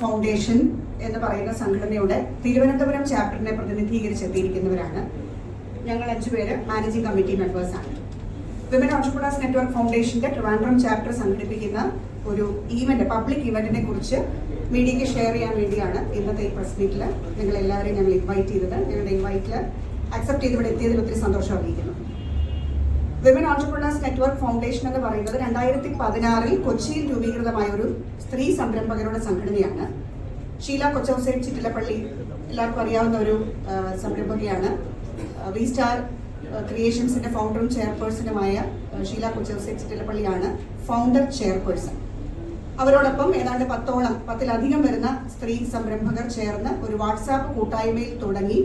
Foundation എന്ന് പറയുന്ന സംഘടനയുടെ തിരുവനന്തപുരം ചാപ്റ്ററിനെ പ്രതിനിധീകരിച്ചെത്തിയിരിക്കുന്നവരാണ്. ഞങ്ങൾ അഞ്ചുപേര് മാനേജിംഗ് കമ്മിറ്റി മെമ്പേഴ്സ് ആണ്. വിമൻ ഓൺടർപ്രണേഴ്സ് നെറ്റ്വർക്ക് ഫൗണ്ടേഷന്റെ ട്രിവാൻഡ്രം ചാപ്റ്റർ സംഘടിപ്പിക്കുന്ന ഒരു ഈവന്റ് പബ്ലിക് ഇവന്റിനെ കുറിച്ച് മീഡിയയ്ക്ക് ഷെയർ ചെയ്യാൻ വേണ്ടിയാണ് ഇന്നത്തെ ഈ പ്രസ് മീറ്റിൽ നിങ്ങൾ എല്ലാവരെയും ഞങ്ങൾ ഇൻവൈറ്റ് ചെയ്തത്. ഞങ്ങളുടെ ഇൻവൈറ്റിൽ അക്സെപ്റ്റ് ചെയ്ത് ഇവിടെ എത്തിയതിൽ ഒത്തിരി സന്തോഷം അറിയിക്കുന്നു. വിമൻ ഓൺടർപ്രണേഴ്സ് നെറ്റ്വർക്ക് ഫൗണ്ടേഷൻ എന്ന് പറയുന്നത് രണ്ടായിരത്തി പതിനാറിൽ കൊച്ചിയിൽ രൂപീകൃതമായ ഒരു സ്ത്രീ സംരംഭകരുടെ സംഘടനയാണ്. ഷീല കൊച്ചൗസൈഡ് ചിറ്റിലപ്പള്ളി എല്ലാവർക്കും അറിയാവുന്ന ഒരു സംരംഭകയാണ്. വി സ്റ്റാർ ക്രിയേഷൻസിന്റെ ഫൗണ്ടറും ചെയർപേഴ്സണുമായ ഷീല കൊച്ചൗസൈഡ് ചിറ്റിലപ്പള്ളിയാണ് ഫൗണ്ടർ ചെയർപേഴ്സൺ. അവരോടൊപ്പം ഏതാണ്ട് പത്തോളം പത്തിലധികം വരുന്ന സ്ത്രീ സംരംഭകർ ചേർന്ന് ഒരു വാട്സാപ്പ് കൂട്ടായ്മയിൽ തുടങ്ങി.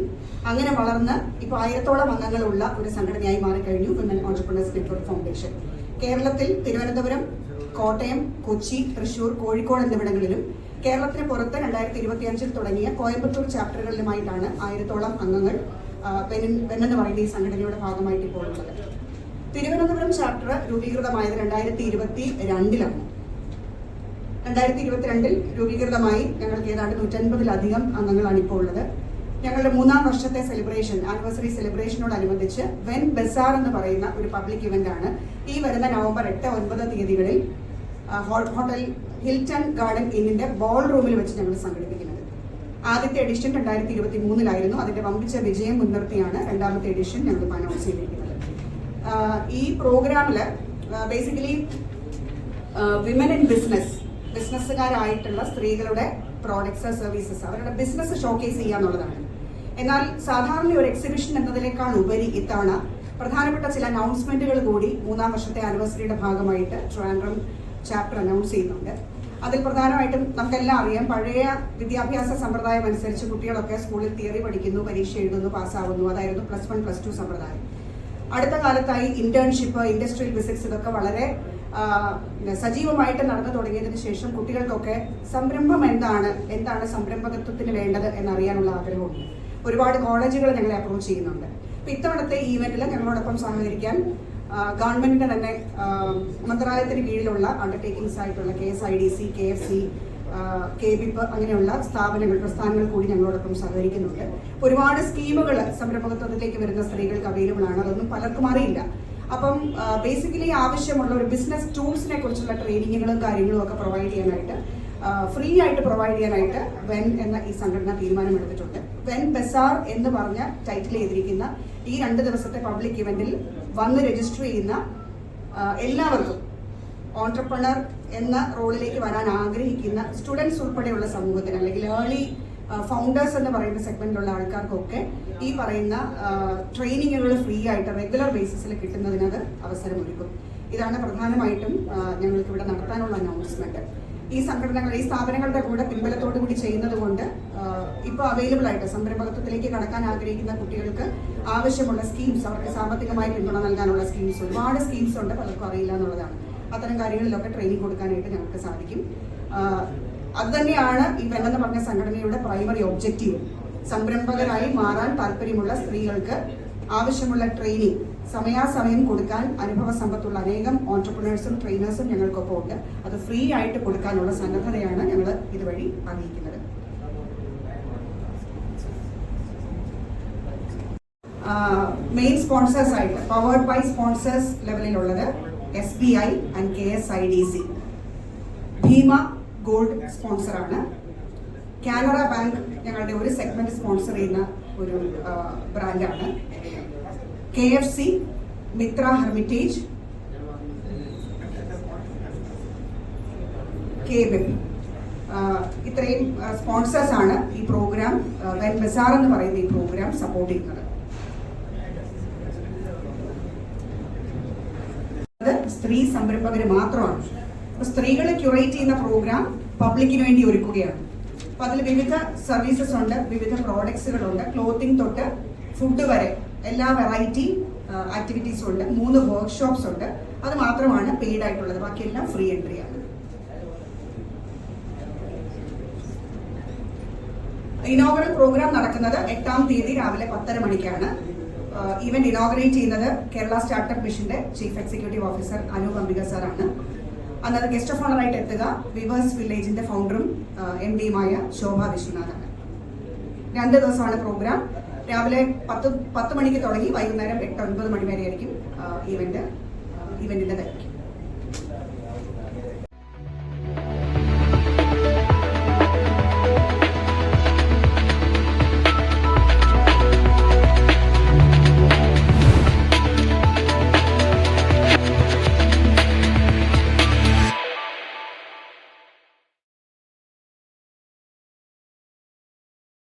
അങ്ങനെ വളർന്ന് ഇപ്പോൾ ആയിരത്തോളം അംഗങ്ങളുള്ള ഒരു സംഘടനയായി മാറിക്കഴിഞ്ഞു വിമൻ ഓൺടർപ്രണേഴ്സ് നെറ്റ്വർക്ക് ഫൗണ്ടേഷൻ കേരളത്തിൽ തിരുവനന്തപുരം കോട്ടയം കൊച്ചി തൃശൂർ കോഴിക്കോട് എന്നിവിടങ്ങളിലും കേരളത്തിന് പുറത്ത് രണ്ടായിരത്തി ഇരുപത്തിയഞ്ചിൽ തുടങ്ങിയ കോയമ്പത്തൂർ ചാപ്റ്ററുകളിലുമായിട്ടാണ് ആയിരത്തോളം അംഗങ്ങൾ എന്ന് പറയുന്ന ഈ സംഘടനയുടെ ഭാഗമായിട്ട് ഇപ്പോൾ ഉള്ളത്. തിരുവനന്തപുരം ചാപ്റ്റർ രൂപീകൃതമായത് രണ്ടായിരത്തി ഇരുപത്തി രണ്ടിലാണ് രണ്ടായിരത്തി ഇരുപത്തിരണ്ടിൽ രൂപീകൃതമായി ഞങ്ങൾക്ക് ഏതാണ്ട് നൂറ്റൻപതിലധികം അംഗങ്ങളാണ് ഇപ്പോൾ ഉള്ളത്. ഞങ്ങളുടെ മൂന്നാം വർഷത്തെ സെലിബ്രേഷൻ ആനിവേഴ്സറി സെലിബ്രേഷനോടനുബന്ധിച്ച് വെൻ ബസാർ എന്ന് പറയുന്ന ഒരു പബ്ലിക് ഇവന്റ് ആണ്. ഈ വരുന്ന നവംബർ എട്ട് ഒൻപത് തീയതികളിൽ ഹോട്ടൽ ഹിൽട്ടൺ ഗാർഡൻ ഇന്നിന്റെ ബോൾ റൂമിൽ വെച്ച് ഞങ്ങൾ സംഘടിപ്പിക്കുന്നത്. ആദ്യത്തെ എഡിഷൻ രണ്ടായിരത്തി ഇരുപത്തി മൂന്നിലായിരുന്നു അതിന്റെ വമ്പിച്ച വിജയം മുൻനിർത്തിയാണ് രണ്ടാമത്തെ എഡിഷൻ ഞങ്ങൾ അനൗൺസ് ചെയ്തിരിക്കുന്നത്. ഈ പ്രോഗ്രാമിൽ ബേസിക്കലി വിമൻ ഇൻ ബിസിനസ് ബിസിനസ്സുകാരായിട്ടുള്ള സ്ത്രീകളുടെ പ്രോഡക്ട്സ് സർവീസസ് അവരുടെ ബിസിനസ് ഷോക്കേസ് ചെയ്യുക എന്നുള്ളതാണ് എന്നാൽ സാധാരണ ഒരു എക്സിബിഷൻ എന്നതിനേക്കാൾ ഉപരി ഇത്തവണ പ്രധാനപ്പെട്ട ചില അനൗൺസ്മെന്റുകൾ കൂടി മൂന്നാം വർഷത്തെ ആനിവേഴ്സറിയുടെ ഭാഗമായിട്ട് ട്രാൻഡ്രം ചാപ്റ്റർ അനൗൺസ് ചെയ്യുന്നുണ്ട്. അതിൽ പ്രധാനമായിട്ടും നമുക്കെല്ലാം അറിയാം പഴയ വിദ്യാഭ്യാസ സമ്പ്രദായം അനുസരിച്ച് കുട്ടികളൊക്കെ സ്കൂളിൽ തിയറി പഠിക്കുന്നു പരീക്ഷ എഴുതുന്നു പാസ്സാവുന്നു അതായിരുന്നു പ്ലസ് വൺ പ്ലസ് ടു സമ്പ്രദായം. അടുത്ത കാലത്തായി ഇന്റേൺഷിപ്പ് ഇൻഡസ്ട്രിയൽ വിസിറ്റ്സ് ഇതൊക്കെ വളരെ സജീവമായിട്ട് നടന്നു തുടങ്ങിയതിന് ശേഷം കുട്ടികൾക്കൊക്കെ സംരംഭം എന്താണ്? എന്താണ് സംരംഭകത്വത്തിന് വേണ്ടത് എന്നറിയാനുള്ള ആഗ്രഹമുണ്ട്. ഒരുപാട് കോളേജുകൾ ഞങ്ങളെ അപ്രോച്ച് ചെയ്യുന്നുണ്ട്. അപ്പൊ ഇത്തവണത്തെ ഈവെന്റിൽ ഞങ്ങളോടൊപ്പം സഹകരിക്കാൻ ഗവൺമെന്റിന്റെ തന്നെ മന്ത്രാലയത്തിന് കീഴിലുള്ള അണ്ടർടേക്കിംഗ്സ് ആയിട്ടുള്ള K S I D C K F C K ബിപ്പ് അങ്ങനെയുള്ള സ്ഥാപനങ്ങൾ പ്രസ്ഥാനങ്ങൾ കൂടി ഞങ്ങളോടൊപ്പം സഹകരിക്കുന്നുണ്ട്. ഒരുപാട് സ്കീമുകൾ സംരംഭകത്വത്തിലേക്ക് വരുന്ന സ്ത്രീകൾക്ക് അവൈലബിൾ ആണ്. അതൊന്നും പലർക്കും അറിയില്ല. അപ്പം ബേസിക്കലി ആവശ്യമുള്ള ഒരു ബിസിനസ് ടൂൾസിനെ കുറിച്ചുള്ള ട്രെയിനിങ്ങുകളും കാര്യങ്ങളും ഒക്കെ പ്രൊവൈഡ് ചെയ്യാനായിട്ട് ഫ്രീ ആയിട്ട് പ്രൊവൈഡ് ചെയ്യാനായിട്ട് വെൻ എന്ന ഈ സംഘടന തീരുമാനമെടുത്തിട്ടുണ്ട്. വെൻ ബസാർ എന്ന് പറഞ്ഞ ടൈറ്റിൽ ചെയ്തിരിക്കുന്ന ഈ രണ്ട് ദിവസത്തെ പബ്ലിക് ഇവന്റിൽ വന്ന് രജിസ്റ്റർ ചെയ്യുന്ന എല്ലാവർക്കും ഓൺട്രപ്രണർ എന്ന റോളിലേക്ക് വരാൻ ആഗ്രഹിക്കുന്ന സ്റ്റുഡൻസ് ഉൾപ്പെടെയുള്ള സമൂഹത്തിന് അല്ലെങ്കിൽ ഏർലി ഫൗണ്ടേഴ്സ് എന്ന് പറയുന്ന സെഗ്മെന്റിലുള്ള ആൾക്കാർക്കൊക്കെ ഈ പറയുന്ന ട്രെയിനിങ്ങുകൾ ഫ്രീ ആയിട്ട് റെഗുലർ ബേസിസിൽ കിട്ടുന്നതിനത് അവസരമൊരുക്കും. ഇതാണ് പ്രധാനമായിട്ടും ഞങ്ങൾക്ക് ഇവിടെ നടത്താനുള്ള അനൗൺസ്മെന്റ് ഈ സംഘടനകൾ ഈ സ്ഥാപനങ്ങളുടെ കൂടെ പിൻബലത്തോടു കൂടി ചെയ്യുന്നത് കൊണ്ട് ഇപ്പോൾ അവൈലബിൾ ആയിട്ട് സംരംഭകത്വത്തിലേക്ക് കടക്കാൻ ആഗ്രഹിക്കുന്ന കുട്ടികൾക്ക് ആവശ്യമുള്ള സ്കീംസ് അവർക്ക് സാമ്പത്തികമായി പിന്തുണ നൽകാനുള്ള സ്കീംസ് ഒരുപാട് സ്കീംസ് ഉണ്ട് പലർക്കും അറിയില്ല എന്നുള്ളതാണ്. അത്തരം കാര്യങ്ങളിലൊക്കെ ട്രെയിനിങ് കൊടുക്കാനായിട്ട് ഞങ്ങൾക്ക് സാധിക്കും. അത് തന്നെയാണ് ഈ വെല്ലെന്ന് പറഞ്ഞ സംഘടനയുടെ പ്രൈമറി ഒബ്ജക്റ്റീവ് സംരംഭകരായി മാറാൻ താല്പര്യമുള്ള സ്ത്രീകൾക്ക് ആവശ്യമുള്ള ട്രെയിനിങ് സമയാസമയം കൊടുക്കാൻ അനുഭവ സമ്പത്തുള്ള അനേകം ഓൺടർപ്രണേഴ്സും ട്രെയിനേഴ്സും ഞങ്ങൾക്കൊപ്പം ഉണ്ട്. അത് ഫ്രീ ആയിട്ട് കൊടുക്കാനുള്ള സന്നദ്ധതയാണ് ഞങ്ങൾ ഇതുവഴി അറിയിക്കുന്നത്. മെയിൻ സ്പോൺസേഴ്സ് ആയിട്ട് powered by sponsors ലെവലിലുള്ളത് S B I and K S I D C Bhima gold സ്പോൺസറാണ്. Canara bank ഞങ്ങളുടെ ഒരു സെഗ്മെന്റ് സ്പോൺസർ ചെയ്യുന്ന ഒരു ബ്രാൻഡാണ്. K F C Mitra Hermitage cable. ഇത്രയും സ്പോൺസേഴ്സ് ആണ് ഈ പ്രോഗ്രാം വെൻ ബസാർ എന്ന് പറയുന്ന ഈ പ്രോഗ്രാം സപ്പോർട്ട് ചെയ്യുന്നത്. സ്ത്രീ സംരംഭകർ മാത്രമാണ്. സ്ത്രീകളെ ക്യൂറേറ്റ് ചെയ്യുന്ന പ്രോഗ്രാം പബ്ലിക്കിന് വേണ്ടി ഒരുക്കുകയാണ്. അപ്പൊ അതിൽ വിവിധ സർവീസസ് ഉണ്ട് വിവിധ പ്രോഡക്ട്സുകളുണ്ട് ക്ലോത്തിങ് തൊട്ട് ഫുഡ് വരെ എല്ലാ വെറൈറ്റി ആക്ടിവിറ്റീസും ഉണ്ട്. മൂന്ന് വർക്ക്ഷോപ്സ് ഉണ്ട്. അത് മാത്രമാണ് പെയ്ഡ് ആയിട്ടുള്ളത്. ബാക്കിയെല്ലാം ഫ്രീ എൻട്രി ആണ്. ഇനോഗ്രൽ പ്രോഗ്രാം നടക്കുന്നത് എട്ടാം തീയതി രാവിലെ പത്തര മണിക്കാണ്. ഇവന്റ് ഇനോഗ്രേറ്റ് ചെയ്യുന്നത് കേരള സ്റ്റാർട്ടപ്പ് മിഷന്റെ chief executive officer Anoop Ambika സാറാണ് അന്നത് ഗസ്റ്റ് ഓഫ് ഓണറായിട്ട് എത്തുക വിവേഴ്സ് വില്ലേജിന്റെ ഫൗണ്ടറും എം ഡിയുമായ ശോഭ വിശ്വനാഥാണ് രണ്ട് ദിവസമാണ് പ്രോഗ്രാം രാവിലെ പത്ത് പത്ത് മണിക്ക് തുടങ്ങി വൈകുന്നേരം എട്ട് ഒൻപത് മണി വരെ ആയിരിക്കും ഈവന്റ് ഈവന്റിന്റെ ദൈർഘ്യം